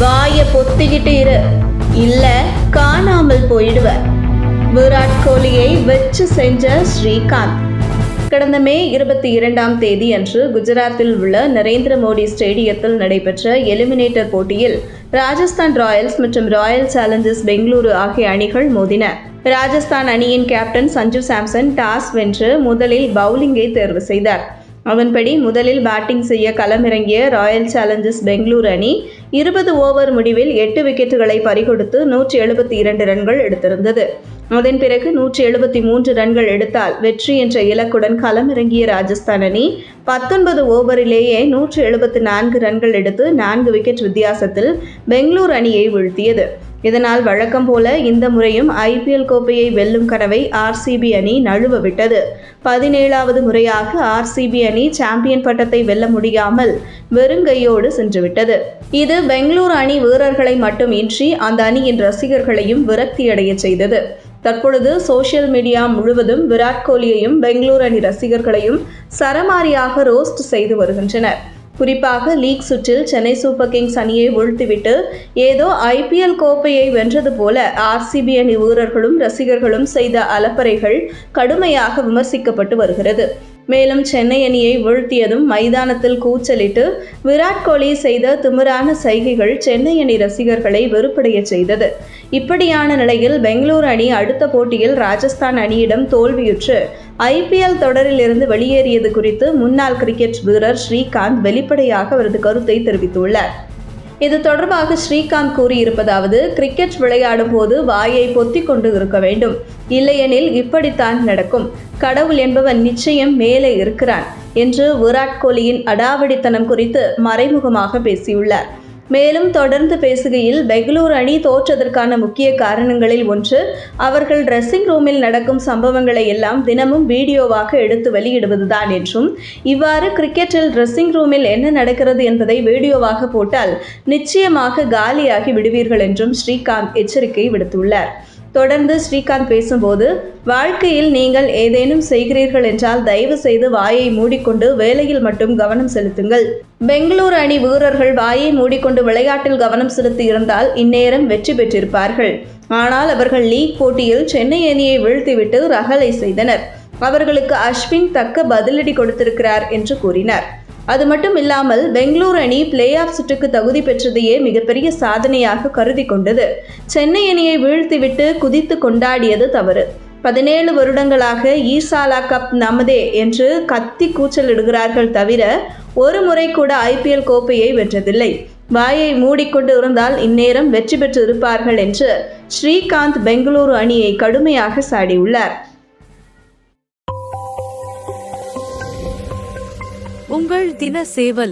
வாயை பொத்திக்கிட்டு இரு. இல்ல காணாமல் போயிடுவ. விராட் கோலியை வச்சு செஞ்ச ஸ்ரீகாந்த். கடந்த மே இருபத்தி இரண்டாம் தேதி அன்று குஜராத்தில் உள்ள நரேந்திர மோடி ஸ்டேடியத்தில் நடைபெற்ற எலிமினேட்டர் போட்டியில் ராஜஸ்தான் ராயல்ஸ் மற்றும் ராயல் சேலஞ்சர்ஸ் பெங்களூரு ஆகிய அணிகள் மோதின. ராஜஸ்தான் அணியின் கேப்டன் சஞ்சு சாம்சன் டாஸ் வென்று முதலில் பவுலிங்கை தேர்வு செய்தார். அதன்படி முதலில் பேட்டிங் செய்ய களமிறங்கிய ராயல் சேலஞ்சர்ஸ் பெங்களூர் அணி இருபது ஓவர் முடிவில் எட்டு விக்கெட்டுகளை பறிகொடுத்து நூற்றி எழுபத்தி இரண்டு ரன்கள் எடுத்திருந்தது. அதன் பிறகு நூற்றி எழுபத்தி மூன்று ரன்கள் எடுத்தால் வெற்றி என்ற இலக்குடன் களமிறங்கிய ராஜஸ்தான் அணி பத்தொன்பது ஓவரிலேயே நூற்றி எழுபத்தி நான்கு ரன்கள் எடுத்து நான்கு விக்கெட் வித்தியாசத்தில் பெங்களூர் அணியை வீழ்த்தியது. இதனால் வழக்கம் போல இந்த முறையும் ஐபிஎல் கோப்பையை வெல்லும் கனவை ஆர்சிபி அணி நழுவ விட்டது. பதினேழாவது முறையாக ஆர்சிபி அணி சாம்பியன் பட்டத்தை வெல்ல முடியாமல் வெறுங்கையோடு சென்றுவிட்டது இது பெங்களூரு அணி வீரர்களை மட்டுமின்றி அந்த அணியின் ரசிகர்களையும் விரக்தியடைய செய்தது. தற்பொழுது சோஷியல் மீடியா முழுவதும் விராட் கோலியையும் பெங்களூரு அணி ரசிகர்களையும் சரமாரியாக ரோஸ்ட் செய்து வருகின்றனர். குறிப்பாக லீக் சுற்றில் சென்னை சூப்பர் கிங்ஸ் அணியை வீழ்த்திவிட்டு ஏதோ ஐபிஎல் கோப்பையை வென்றது போல ஆர்சிபி அணி வீரர்களும் ரசிகர்களும் செய்த அலப்பறைகள் கடுமையாக விமர்சிக்கப்பட்டு வருகிறது. மேலும் சென்னை அணியை வீழ்த்தியதும் மைதானத்தில் கூச்சலிட்டு விராட் கோலி செய்த திமிரான சைகைகள் சென்னை அணி ரசிகர்களை வெறுப்படைய செய்தது. இப்படியான நிலையில் பெங்களூரு அணி அடுத்த போட்டியில் ராஜஸ்தான் அணியிடம் தோல்வியுற்று ஐபிஎல் தொடரில் இருந்து வெளியேறியது குறித்து முன்னாள் கிரிக்கெட் வீரர் ஸ்ரீகாந்த் வெளிப்படையாக அவரது கருத்தை தெரிவித்துள்ளார். இது தொடர்பாக ஸ்ரீகாந்த் கூறியிருப்பதாவது கிரிக்கெட் விளையாடும் போது வாயை பொத்தி கொண்டு இருக்க வேண்டும். இல்லையெனில் இப்படித்தான் நடக்கும். கடவுள் என்பவன் நிச்சயம் மேலே இருக்கிறான் என்று விராட் கோலியின் அடாவடித்தனம் குறித்து மறைமுகமாக பேசியுள்ளார். மேலும் தொடர்ந்து பேசுகையில் பெங்களூர் அணி தோற்றதற்கான முக்கிய காரணங்களில் ஒன்று அவர்கள் ட்ரெஸ்ஸிங் ரூமில் நடக்கும் சம்பவங்களை எல்லாம் தினமும் வீடியோவாக எடுத்து வெளியிடுவதுதான் என்றும் இவ்வாறு கிரிக்கெட்டில் ட்ரெஸ்ஸிங் ரூமில் என்ன நடக்கிறது என்பதை வீடியோவாக போட்டால் நிச்சயமாக காலியாகி விடுவீர்கள் என்றும் ஸ்ரீகாந்த் எச்சரிக்கை விடுத்துள்ளார். தொடர்ந்து ஸ்ரீகாந்த் பேசும்போது வாழ்க்கையில் நீங்கள் ஏதேனும் செய்கிறீர்கள் என்றால் தயவு செய்து வாயை மூடிக்கொண்டு வேலையில் மட்டும் கவனம் செலுத்துங்கள். பெங்களூரு அணி வீரர்கள் வாயை மூடிக்கொண்டு விளையாட்டில் கவனம் செலுத்தி இருந்தால் இந்நேரம் வெற்றி பெற்றிருப்பார்கள். ஆனால் அவர்கள் லீக் போட்டியில் சென்னை அணியை வீழ்த்திவிட்டு ரகலை செய்தனர். அவர்களுக்கு அஸ்வின் தக்க பதிலடி கொடுத்திருக்கிறார் என்று கூறினார். அது மட்டும் இல்லாமல் பெங்களூர் அணி பிளே ஆஃப் சுற்றுக்கு தகுதி பெற்றதையே மிகப்பெரிய சாதனையாக கருதி கொண்டது. சென்னை அணியை வீழ்த்திவிட்டு குதித்து கொண்டாடியது தவறு. பதினேழு வருடங்களாக ஈசாலா கப் நமதே என்று கத்தி கூச்சலிடுகிறார்கள் தவிர ஒரு முறை கூட ஐபிஎல் கோப்பையை வென்றதில்லை. வாயை மூடிக்கொண்டு இருந்தால் இந்நேரம் வெற்றி பெற்று இருப்பார்கள் என்று ஸ்ரீகாந்த் பெங்களூரு அணியை கடுமையாக சாடியுள்ளார். உங்கள் தின சேவல்.